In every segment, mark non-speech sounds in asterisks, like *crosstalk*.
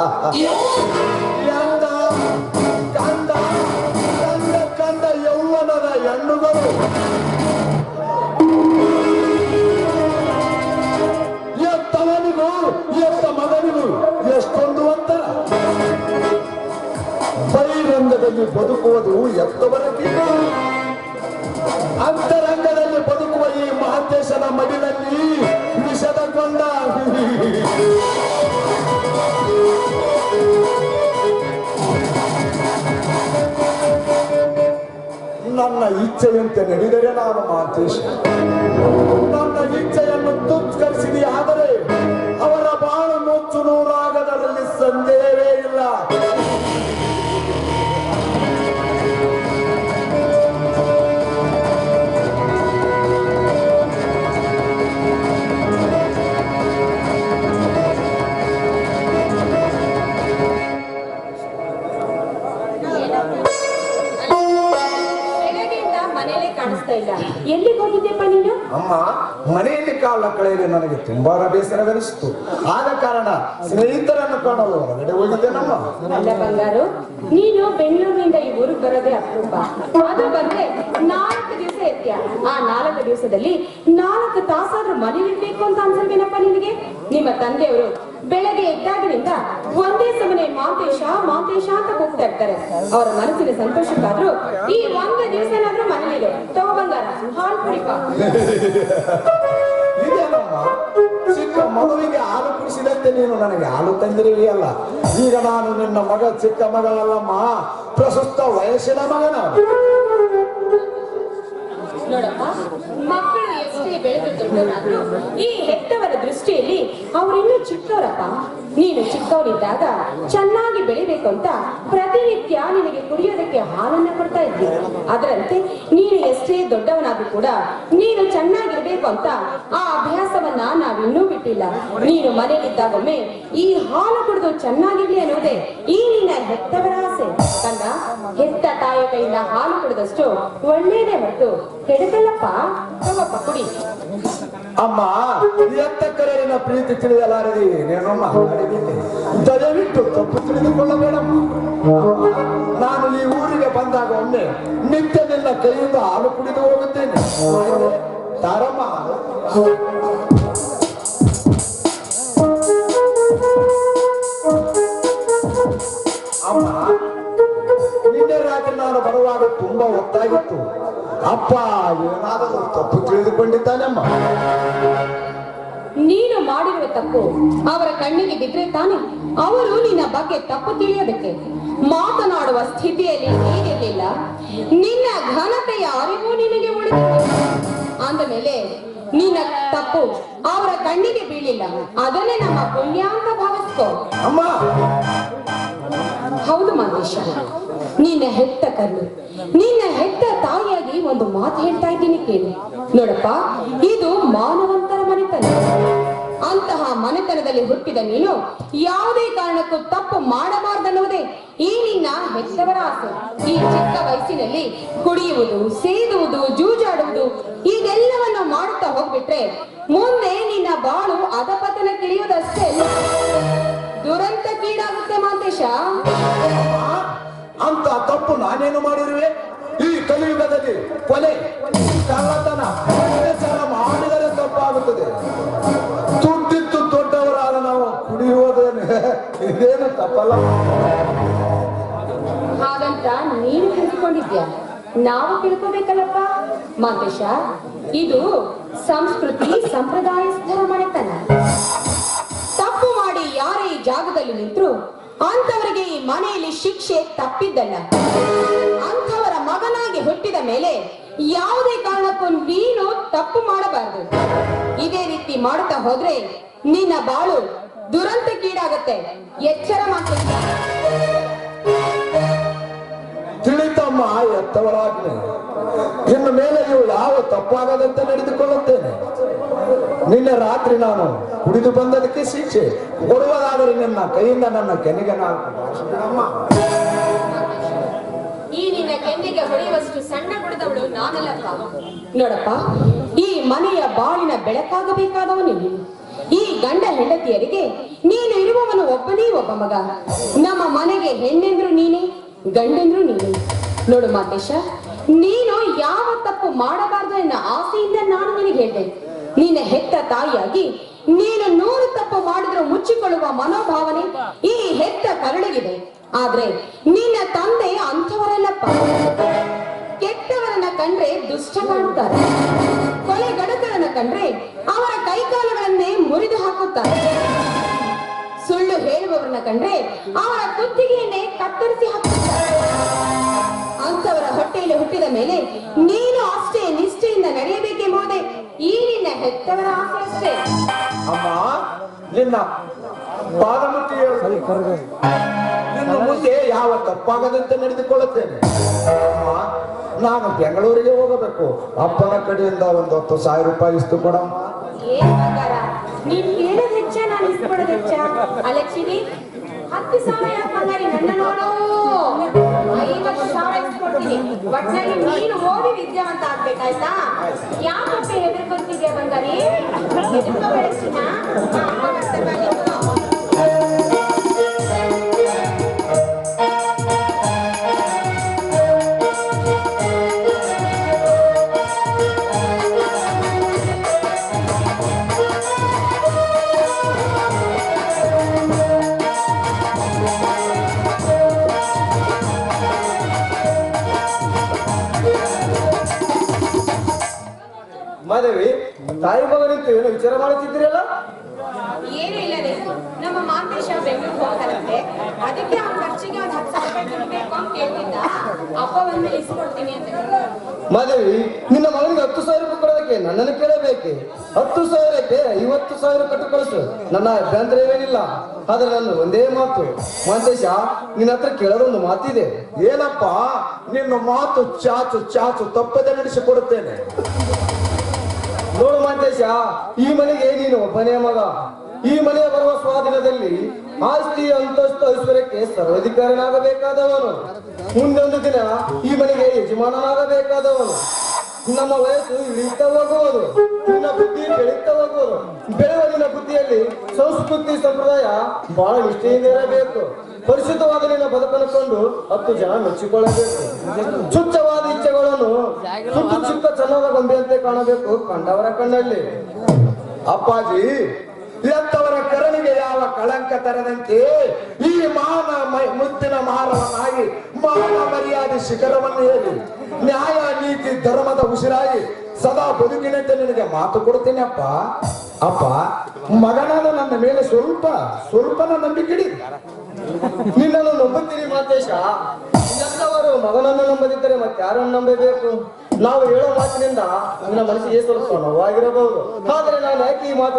ಎಂದ ಕಂದ ಕಂದ ಕಂದ ಯೌವನದ ಹೆಣ್ಣುಗಳು ಎಷ್ಟೊಂದು ಅಂತರ. ಬಹಿರಂಗದಲ್ಲಿ ಬದುಕುವುದು ಇಚ್ಛೆಯಂತೆ ನಡೆದರೆ ನಾನು ಮಾತೇಶ ನನ್ನ ಇಚ್ಛೆಯನ್ನು ತುತ್ಕರಿಸಿದೆ ಹೋಗಿದ್ದೆಪ್ಪ ನೀನು? ಅಮ್ಮ ಮನೆಯಲ್ಲಿ ಕಾಲ ಕಳೆಯಲು ನನಗೆ ತುಂಬಾ ಬೇಸರವೆನಿಸಿತು ಆದ ಕಾರಣ ಸ್ನೇಹಿತರನ್ನು ಕಾಣಲು ಹೊರಗಡೆ ಹೋಗಿದ್ದೇನಮ್ಮ? ಅಲ್ಲ ಬಂಗಾರು ನೀನು ಬೆಂಗಳೂರಿನಿಂದ ಈ ಊರಿಗೆ ಬರೋದೇ ಅಪರೂಪ. ಅದು ಬಂದ್ರೆ ನಾಲ್ಕು ದಿವಸ ಇರ್ತೀಯ. ಆ ನಾಲ್ಕು ದಿವಸದಲ್ಲಿ ನಾಲ್ಕು ತಾಸಾದ್ರೂ ಮನೆಯಲ್ಲಿರ್ಬೇಕು ಅಂತ ಅನ್ಸಲ್ವೇನಪ್ಪ ನಿನಗೆ? ನಿಮ್ಮ ತಂದೆಯವರು ಬೆಳಗ್ಗೆ ಎದ್ದಾಗಿನಿಂದ ಒಂದೇ ಸಮನೆ ಮಾಂತೇಶ ಮಾಂತೇಶ ಅಂತ ಹೋಗ್ತಾ ಇರ್ತಾರೆ. ಅವರ ಮನಸ್ಸಿನ ಸಂತೋಷಕ್ಕಾದ್ರೂ ಈ ಒಂದು ದಿವಸನಾದ್ರೂ ಮನೇಲಿರು ತಗೋ ಬಂಗಾರ ಹಾಲ್ ಕುಡಿಪ *laughs* ಇದೇನಮ್ಮ ಚಿಕ್ಕ ಮಗುವಿಗೆ ಹಾಲು ಕುಡಿಸಿದಂತೆ ನೀನು ನನಗೆ ಹಾಲು ಅಲ್ಲ. ಈಗ ನಾನು ನಿನ್ನ ಮಗ ಚಿಕ್ಕ ಮಗಳಲ್ಲಮ್ಮ ಪ್ರಸ್ತುತ ವಯಸ್ಸಿನ ಮಗನ ನೋಡಪ್ಪ ಮಕ್ಕಳು ಎಷ್ಟೇ ಬೆಳೆದು ಈ ಹೆತ್ತವರ ದೃಷ್ಟಿಯಲ್ಲಿ ಅವರಿನ್ನು ಚಿಕ್ಕವರಪ್ಪ. ನೀನು ಚಿಕ್ಕವರಿದ್ದಾಗ ಚೆನ್ನಾಗಿ ಬೆಳಿಬೇಕು ಅಂತ ಪ್ರತಿನಿತ್ಯ ನಿನಗೆ ಕುಡಿಯೋದಕ್ಕೆ ಹಾಲನ್ನ ಕೊಡ್ತಾ ಇದ್ವಿ ಅದರಂತೆ ನೀನು ಎಷ್ಟೇ ದೊಡ್ಡವನಾದ್ರೂ ಕೂಡ ನೀನು ಚೆನ್ನಾಗಿರ್ಬೇಕು ಅಂತ ಆ ಅಭ್ಯಾಸವನ್ನ ನಾವಿನ್ನೂ ಬಿಟ್ಟಿಲ್ಲ. ನೀನು ಮನೆಯಲ್ಲಿದ್ದಾಗೊಮ್ಮೆ ಈ ಹಾಲು ಕುಡಿದು ಚೆನ್ನಾಗಿರ್ಲಿ ಅನ್ನೋದೇ ಈ ನಿನ್ನ ಹೆತ್ತವರ ಆಸೆ. ಕಂದ, ಹೆತ್ತ ತಾಯಿ ಕೈಯಿಂದ ಹಾಲು ಕುಡಿದಷ್ಟು ಒಳ್ಳೇದೇ ಹೊರತು ಕೆಡಕಲ್ಲಪ್ಪ ತಗೋಪ್ಪ, ಕುಡಿ. ಅಮ್ಮ ಎತ್ತ ಕರೆಯಿನ ಪ್ರೀತಿ ತಿಳಿಯಲಾರದೆ ನೇನಮ್ಮ ದಯವಿಟ್ಟು ತಪ್ಪು ತಿಳಿದುಕೊಳ್ಳಬೇಡಮ್ಮ. ನಾನು ಈ ಊರಿಗೆ ಬಂದಾಗ ಒಮ್ಮೆ ನಿತ್ಯ ನಿನ್ನ ಕೈಯಿಂದ ಹಾಲು ಕುಡಿದು ಹೋಗುತ್ತೇನೆ. ತಾರಮ್ಮ. ಅಮ್ಮ, ನಿನ್ನೆ ರಾತ್ರಿ ನಾನು ಬರುವಾಗ ತುಂಬಾ ಹೊತ್ತಾಗಿತ್ತು. ಅಪ್ಪ ಏನಾದರೂ ತಪ್ಪು ತಿಳಿದುಕೊಂಡಿದ್ದಾನಮ್ಮ. ನೀನು ಮಾಡಿರುವ ತಪ್ಪು ಅವರ ಕಣ್ಣಿಗೆ ಬಿದ್ರೆ ತಾನೆ? ಅವರು ನಿನ್ನ ಬಗ್ಗೆ ತಪ್ಪು ತಿಳಿಯೋದಕ್ಕೆ ಮಾತನಾಡುವ ಸ್ಥಿತಿಯಲ್ಲಿ ನೀನಿರಲಿಲ್ಲ ನಿನ್ನ ಘನತೆಯ ಅರಿವು ನಿನಗೆ ಉಳಿದ ಅಂದಮೇಲೆ ನಿನ್ನ ತಪ್ಪು ಅವರ ಕಣ್ಣಿಗೆ ಬೀಳಿಲ್ಲ. ಅದನ್ನೇ ನಮ್ಮ ಪುಣ್ಯ ಅಂತ ಭಾವಿಸ್ಕೋ. ಅಮ್ಮ! ಹೌದು ಮಾದೇಶ ನಿನ್ನ ಹೆತ್ತ ಕಲ್ಲು ನಿನ್ನ ಹೆತ್ತ ಮಾತು ಹೇಳ್ತಾ ಇದ್ದೀನಿ ಕೇಳಿ. ನೋಡಪ್ಪ, ಇದು ಮಾನವಂತರ ಮನೆತನ. ಅಂತಹ ಮನೆತನದಲ್ಲಿ ಹುಟ್ಟಿದ ನೀನು ಯಾವುದೇ ಕಾರಣಕ್ಕೂ ತಪ್ಪು ಮಾಡಬಾರ್ದನ್ನುವುದೇ ಈ ನಿನ್ನ ಹೆತ್ತವರ ಆಸೆ ಈ ಚಿಕ್ಕ ವಯಸ್ಸಿನಲ್ಲಿ ಕುಡಿಯುವುದು, ಸೇದುವುದು, ಜೂಜಾಡುವುದು ಇದೆಲ್ಲವನ್ನು ಮಾಡುತ್ತಾ ಹೋಗ್ಬಿಟ್ರೆ ಮುಂದೆ ನಿನ್ನ ಬಾಳು ಅಧಪತನಕ್ಕಿಳಿಯುವುದಷ್ಟೇ ದುರಂತ ಕೀಡಾಗುತ್ತೆ ಮಾಂತೇಶ. ಅಂತ ತಪ್ಪು ನಾನೇನು ಮಾಡಿರುವೆ? ಕಲಿಯುಗದಲ್ಲಿ ಕೊಲೆ, ಕಳ್ಳತನ, ಅತ್ಯಾಚಾರ ಮಾಡಿದರೆ ತಪ್ಪಾಗುತ್ತದೆ. ತುಟ್ಟಿತ್ತು ದೊಡ್ಡವರಾದ ನಾವು ಕುಡಿಯುವುದೇನು. ಇದೇನು ತಪ್ಪಲ್ಲ? ಹಾಗಂತ ನೀನು ತಿಳ್ಕೊಂಡಿದ್ಯಾ ನಾವು ತಿಳ್ಕೋಬೇಕಲ್ಲಪ್ಪ ಮಾತೇಶ ಇದು ಸಂಸ್ಕೃತಿ, ಸಂಪ್ರದಾಯ ಮನೆತನ ತಪ್ಪು ಮಾಡಿ ಯಾರೇ ಈ ಜಾಗದಲ್ಲಿ ನಿಂತರು ಅಂತವರಿಗೆ ಈ ಮನೆಯಲ್ಲಿ ಶಿಕ್ಷೆ ತಪ್ಪಿದ್ದಲ್ಲ. ಅಂಥವರ ಮಗನಾಗಿ ಹುಟ್ಟಿದ ಮೇಲೆ ಯಾವುದೇ ಕಾರಣಕ್ಕೂ ನೀನು ತಪ್ಪು ಮಾಡಬಾರದು. ಇದೇ ರೀತಿ ಮಾಡುತ್ತಾ ಹೋದ್ರೆ ನಿನ್ನ ಬಾಳು ದುರಂತಕ್ಕೀಡಾಗತ್ತೆ ಎಚ್ಚರ ಮಾತು ತಿಳಿತಮ್ಮ ಎತ್ತವರಾಜ್ಞೆ ಮೇಲೆ ಯಾವ ತಪ್ಪಾಗದಂತೆ ನಡೆದುಕೊಳ್ಳುತ್ತೇನೆ. ನಿನ್ನೆ ರಾತ್ರಿ ನಾನು ಕುಡಿದು ಬಂದದಕ್ಕೆ ಶಿಕ್ಷೆ. ಕೊಡುವುದಾದರೆ ನಿನ್ನ ಕೈಯಿಂದ ನನ್ನ ಕೆನೆಗೆ ನಾನು ಹೊಡೆಯುವಷ್ಟು ಸಣ್ಣ ಗುಡದವಳು ನಾನಲ್ಲಪ್ಪ ನೋಡಪ್ಪ, ಈ ಮನೆಯ ಬಾಳಿನ ಬೆಳಕಾಗಬೇಕಾದವ ನೀನು. ಈ ಗಂಡ ಹೆಂಡತಿಯರಿಗೆ ನೀನು ಇರುವವನು ಒಬ್ಬನೇ ಒಬ್ಬ ಮಗ. ನಮ್ಮ ಮನೆಗೆ ಹೆಣ್ಣೆಂದ್ರು ನೀನೇ, ಗಂಡೆಂದ್ರು ನೀನೇ. ನೋಡು ಮಾತೇಶ, ನೀನು ಯಾವ ತಪ್ಪು ಮಾಡಬಾರದು ಎನ್ನ ಆಸೆಯಿಂದ ನಾನು ನಿನಗೆ ಹೇಳಿದೆ. ನಿನ್ನ ಹೆತ್ತ ತಾಯಿಯಾಗಿ ನೀನು ನೂರು ತಪ್ಪು ಮಾಡಿದ್ರೂ ಮುಚ್ಚಿಕೊಳ್ಳುವ ಮನೋಭಾವನೆ ಈ ಹೆತ್ತ ಕರುಳಿಗಿದೆ. ಆದ್ರೆ ನಿನ್ನ ತಂದೆ ಅಂಥವರಲ್ಲಪ್ಪ ಕೆಟ್ಟವರನ್ನ ಕಂಡ್ರೆ ದುಷ್ಟ ಕೊಲೆ ಗಣಕರನ್ನ ಕಂಡ್ರೆ ಅವರ ಕೈಕಾಲುಗಳನ್ನೇ ಮುರಿದು ಹಾಕುತ್ತಾರೆ. ಸುಳ್ಳು ಹೇಳುವವರನ್ನ ಕಂಡ್ರೆ ಅವರ ಕುತ್ತಿಗೆಯನ್ನೇ ಕತ್ತರಿಸಿ ಹಾಕುತ್ತಾರೆ. ಅಂತವರ ಹೊಟ್ಟೆಯಲ್ಲಿ ಹುಟ್ಟಿದ ಮೇಲೆ ನೀನು ಅಷ್ಟೇ ನಿಷ್ಠೆಯಿಂದ ನಡೆಯಬೇಕೆಂಬುದೇ ಈ ನಿನ್ನ ಹೆತ್ತವರ ಆಸೆ ಅಷ್ಟೇ. ಅಮ್ಮ ನಿನ್ನ ಪಾದಮುಟ್ಟಿ ನಿನ್ನ ಮುಂದೆ ಯಾವ ತಪ್ಪಾಗದಂತೆ ನಡೆದುಕೊಳ್ಳುತ್ತೇನೆ. ನಾನು ಬೆಂಗಳೂರಿಗೆ ಹೋಗಬೇಕು. ಅಪ್ಪನ ಕಡೆಯಿಂದ ಒಂದು ಹತ್ತು ಸಾವಿರ ರೂಪಾಯಿ ಇಷ್ಟು ಕೊಡಮ್ಮ. ಹತ್ತು ಬಂಗಾರಿ ನನ್ನ ನೀನು ಓದಿ ಆಗ್ಬೇಕಾಯ್ತಾ? ಯಾಕಪ್ಪ ಮಾದೇವಿ ತಾಯಿ ಮಗನಿಂತ ಏನು ವಿಚಾರ ಮಾಡುತ್ತಿದ್ದೀರಲ್ಲ? ಏನು ಇಲ್ಲದೆ ನಮ್ಮ ಮಾಂತೇಶ ಬೆಂಗಳೂರು ಹೋಗ್ತಾರಂತೆ. ಅದಕ್ಕೆ ಅವ್ನ ಖರ್ಚಿಗೆ ಒಂದ್ ಹತ್ತು ಸಾವಿರ ರೂಪಾಯಿ ಬೇಕು ಅಂತ ಕೇಳ್ತಿದ್ದ. ಅಪ್ಪ ಬಂದ್ಮೇಲೆ ಇಸ್ಕೊಡ್ತೀನಿ ಅಂತ ಹೇಳಿದ್ರು. ಮಾದೇವಿ ನಿನ್ನ ಮಗನಿಗೆ ಹತ್ತು ಸಾವಿರ ರೂಪಾಯಿ ಕೊಡೋದಕ್ಕೆ ನನ್ನನ್ನು ಕೇಳಬೇಕೆ? ಹತ್ತು ಸಾವಿರಕ್ಕೆ ಐವತ್ತು ಸಾವಿರ ಕಟ್ಟು ಕಳಿಸು ನನ್ನ ಅಭ್ಯಂತರವೇನಿಲ್ಲ. ಆದ್ರೆ ನನ್ನ ಒಂದೇ ಮಾತು. ಮಾಂತೇಶ ನಿನ್ನ ಹತ್ರ ಕೇಳೋದೊಂದು ಮಾತಿದೆ. ಏನಪ್ಪ ನಿನ್ನ ಮಾತು ಚಾಚು ಚಾಚು ತಪ್ಪದೆ ನಡೆಸಿಕೊಡುತ್ತೇನೆ. ನೋಡು ಮಾಂತೇಶ, ಈ ಮನೆಗೆ ನೀನು ಒಬ್ಬನೇ ಮಗ. ಈ ಮನೆಯ ಬರುವ ಸ್ವಾಧೀನದಲ್ಲಿ ಆಸ್ತಿ ಅಂತಸ್ತು ಐಶ್ವರ್ಯಕ್ಕೆ ಸರ್ವಾಧಿಕಾರನಾಗಬೇಕಾದವನು. ಮುಂದೊಂದು ದಿನ ಈ ಮನೆಗೆ ಯಜಮಾನನಾಗಬೇಕಾದವನು. ನಮ್ಮ ವಯಸ್ಸು ಇಳಿತಾ ಹೋಗುವುದು, ನಿನ್ನ ಬುದ್ಧಿ ಬೆಳೀತಾ ಹೋಗುವುದು. ಬೆಳೆಯುವ ಬುದ್ಧಿಯಲ್ಲಿ ಸಂಸ್ಕೃತಿ ಸಂಪ್ರದಾಯ ಬಹಳ ನಿಷ್ಠೆಯಿಂದ ಇರಬೇಕು. ಪರಿಶುದ್ಧವಾದ ನಿನ್ನ ಬದುಕನ್ನು ಕೊಂಡು ಹತ್ತು ಜನ ಮೆಚ್ಚಿಕೊಳ್ಳಬೇಕು. ಚುಚ್ಚವಾದ ಇಚ್ಛೆಗಳನ್ನು ಸುಟ್ಟು ಚಿಕ್ಕ ಚನ್ನದ ಗೊಂಬೆಯಂತೆ ಕಾಣಬೇಕು ಕಂಡವರ ಕಣ್ಣಲ್ಲಿ. ಅಪ್ಪಾಜಿ ಎಂತವರ ಕರಣಿಗೆ ಯಾವ ಕಳಂಕ ತರದಂತೆ ಈ ಮಾನ ಮುತ್ತಿನ ಮಾರವನಾಗಿ ಮಾನ ಮರ್ಯಾದೆ ಶಿಖರವನ್ನು ಹೇಳಿ ನ್ಯಾಯ ನೀತಿ ಧರ್ಮದ ಉಸಿರಾಗಿ ಸದಾ ಬದುಕಿನಂತೆ ನಿನಗೆ ಮಾತು ಕೊಡ್ತೀನಿ ಅಪ್ಪ. ಅಪ್ಪ ಮಗನಾದ ನನ್ನ ಮೇಲೆ ಸ್ವಲ್ಪ ಸ್ವಲ್ಪನ ನಂಬಿಕೆ. ನಿನ್ನನ್ನು ನಂಬುತ್ತೀರಿ ಮಾತೇಶ. ಎಲ್ಲವರು ಮಗನನ್ನು ನಂಬದಿದ್ದರೆ ಮತ್ತೆ ಯಾರನ್ನು ನಂಬಬೇಕು? ನಾವು ಹೇಳೋ ಮಾತಿನಿಂದ ನನ್ನ ಮನಸ್ಸಿಗೆ ಸ್ವಲ್ಪ ನೋವಾಗಿರಬಹುದು. ಆದರೆ ನಾನು ಯಾಕೆ ಈ ಮಾತು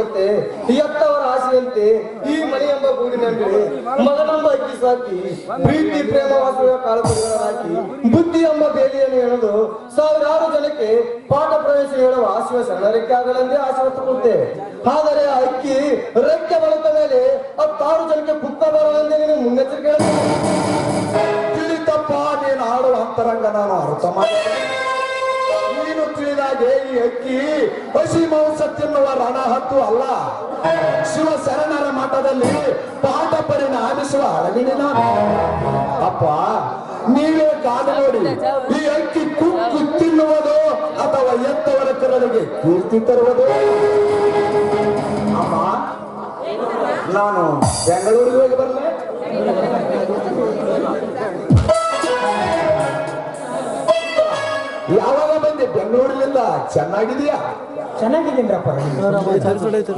ಗೊತ್ತೆ? ಈ ಎತ್ತವರ ಆಸೆಯಂತೆ ಈ ಮನೆ ಎಂಬ ಗೂಡಿನಲ್ಲಿ ಮಗನೆಂಬ ಅಕ್ಕಿ ಸಾಕಿ, ಪ್ರೀತಿ, ಪ್ರೇಮ ವಾಸುವ ಹಾಕಿ, ಬುದ್ಧಿ ಎಂಬ ಬೇಲಿಯನ್ನು ಎಳೆದು ಸಾವಿರಾರು ಜನಕ್ಕೆ ಪಾಠ ಪ್ರವೇಶ ಹೇಳುವ ಆಶಯ ಸಣ್ಣ ರೆಕ್ಕೆ ಆಗಲೆಂದೇ ಆಸೆ ಹೊತ್ತುಕೊಳ್ತೇವೆ ಆದರೆ ಆ ಅಕ್ಕಿ ರೆಕ್ಕೆ ಬಳಕ ಮೇಲೆ ಹತ್ತಾರು ಜನಕ್ಕೆ ಪುತ್ತ ಬರಲೆಂದೇ ನೀನು ಮುನ್ನೆಚ್ಚರಿಕೆ ಅಂತರಂಗ ನಾನು ಅರ್ಥ ನೀನು ತಿಳಿದಾಗೆ ಈ ಅಕ್ಕಿ, ಹಸಿ ಮಾಂಸ ತಿನ್ನುವ ರಣ ಹತ್ತು ಅಲ್ಲ. ಶಿವ ಶರಣರ ಮಠದಲ್ಲಿ ಪಾಠ ಪರಿಣಾಮಿಸುವ ಅಳಗಿನ ಅಪ್ಪ, ನೀವೇ ಕಾದು ನೋಡಿ, ಈ ಅಕ್ಕಿ ಕುಕ್ಕು ತಿನ್ನುವುದು ಅಥವಾ ಎತ್ತವರ ಕರಳಿಗೆ ಕೀರ್ತಿ ತರುವುದು? ಅಮ್ಮ, ನಾನು ಬೆಂಗಳೂರಿಗೆ ಹೋಗಿ ಬರಲೇ? ಯಾವಾಗ ಬಂದೆ? ಬೆಂಗಳೂರಿನಿಂದ. ಚೆನ್ನಾಗಿದೆಯಾ ಚೆನ್ನಾಗಿದ್ದೀನ್ರಪ್ಪ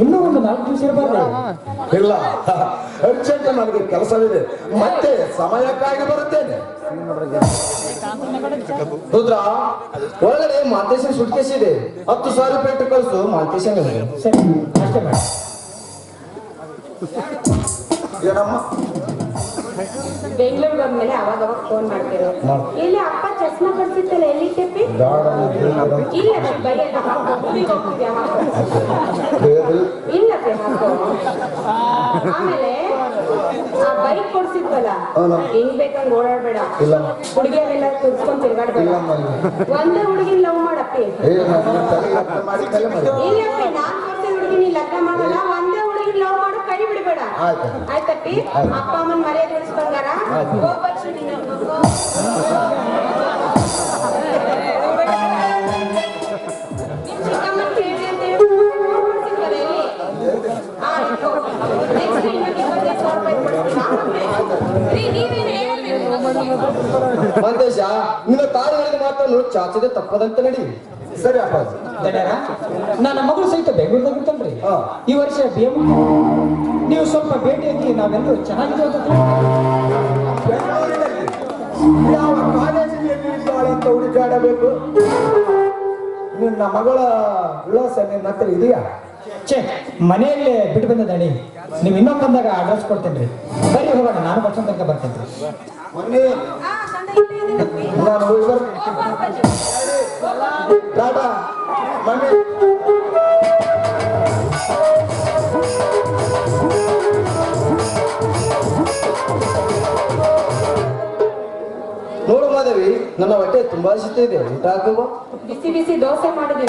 ಇನ್ನೂ ಒಂದು ನಾಲ್ಕು ದಿವಸ ಇರಬಾರ್ದು. ಇಲ್ಲ. ಅರ್ಜೆಂಟ್ ನನಗೆ ಕೆಲಸವಿದೆ. ಮತ್ತೆ ಸಮಯಕ್ಕಾಗಿ ಬರುತ್ತೇನೆ. ರುದ್ರ ಒಳಗಡೆ ಮಾಂತೇಶನ್ ಸುಟ್ಕೇಸ್ ಇದೆ. ಹತ್ತು ಸಾವಿರ ರೂಪಾಯಿ ಇಟ್ಟು ಕಳಿಸು ಮಾಂತೇಶನ್ ಸರಿ ಅಷ್ಟೇ ಮಾಡಿ. ಏನಮ್ಮ? ಬೆಂಗಳೂರಿಗೆ ಹೋದ್ಮೇಲೆ ಅವಾಗ ಅವಾಗ ಫೋನ್ ಮಾಡ್ತಿರೋ ಇಲ್ಲಿ ಅಪ್ಪ ಚಸ್ಮಾ ಕಳ್ಸಿತ್ತಲ್ಲ ಎಲ್ಲಿ ತೆಪ್ಪಿ ಇಲ್ಲ ಬೈಯಲ್ಲ ಇಲ್ಲ ಆಮೇಲೆ ಆ ಬೈಕ್ ಕೊಡ್ಸಿದ್ವಲ್ಲ? ಹೆಂಗ್ ಬೇಕಂಗ್ ಓಡಾಡ್ಬೇಡ. ಹುಡುಗಿಯರೆಲ್ಲ ತುರ್ಸ್ಕೊಂಡ್ ತಿರ್ಗಾಡ್ಬೇಡ. ಒಂದೇ ಹುಡುಗಿನ ಲವ್ ಮಾಡಪ್ಪಿ? ಇಲ್ಲಪ್ಪಿ ನಾನ್ ಕೊಡ್ತೀನಿ ಹುಡುಗಿನ ಲಗ್ನ ಮಾಡಲ್ಲ ಒಂದೇ ಹುಡುಗಿನ ಲವ್ ಮಾಡು. ಆಯ್ತು. ಆಯ್ತಪ್ಪಿ ಅಪ್ಪ? ಅಮ್ಮನ ಮರ್ಯಾದೆ ಉಳಿಸ್ಕೊಂಡಾರ? ಹೋಗ್ಬಚ್ಚು ನೀನು? ಮಂತೇಶ ನಿನ್ನ ಮಾತನ್ನು ಚಾಚದೆ ತಪ್ಪದಂತೆ ನಡಿ. ಸರಿ ಅಪ್ಪಾಜಿ. ದಣ್ಯರ, ನನ್ನ ಮಗಳು ಸಹಿತ ಬೆಂಗಳೂರದಾಗ ಇರ್ತಲ್ರಿ ಹಾ. ಈ ವರ್ಷ ಬಿ ನೀವು ಸ್ವಲ್ಪ ಭೇಟಿಯಾಗಿ ನಾವೆಲ್ಲರೂ ಚೆನ್ನಾಗಿದ್ದೇವೆ ಅಂತ ಬೆಂಗಳೂರಿನಲ್ಲಿ ಯಾವ ಕಾಲೇಜಿನಲ್ಲಿ ಇದ್ದಾಳೆ ಅಂತ ಹುಡುಕಾಡಬೇಕು? ನಿನ್ನ ಮಗಳ ವಿಳಾಸ ನಿನ್ನ ಹತ್ರ ಇದೆಯಾ? ಛೇ ಮನೆಯಲ್ಲೇ ಬಿಟ್ಟು ಬಂದ ದಣಿ ನೀವು ಇನ್ನೊಂದು ಬಂದಾಗ ಅಡ್ರೆಸ್ ಕೊಡ್ತೇನೆ ರೀ ಬರ್ರಿ ಹೋಗೋಣ. ನಾನು ಬಸ್ ತನಕ ಬರ್ತೇನೆ ಇಲ್ಲೇ ನಾನು ಹೋಗಿ ಬರ್ತೀನಿ. ಟಾಟಾ ನೋಡು ನನ್ನ ಹೊಟ್ಟೆ ತುಂಬಾ ಹಸಿತ ಇದೆ. ಊಟ ಹಾಕುವ? ಬಿಸಿ ಬಿಸಿ ದೋಸೆ ಮಾಡಿದ್ವಿ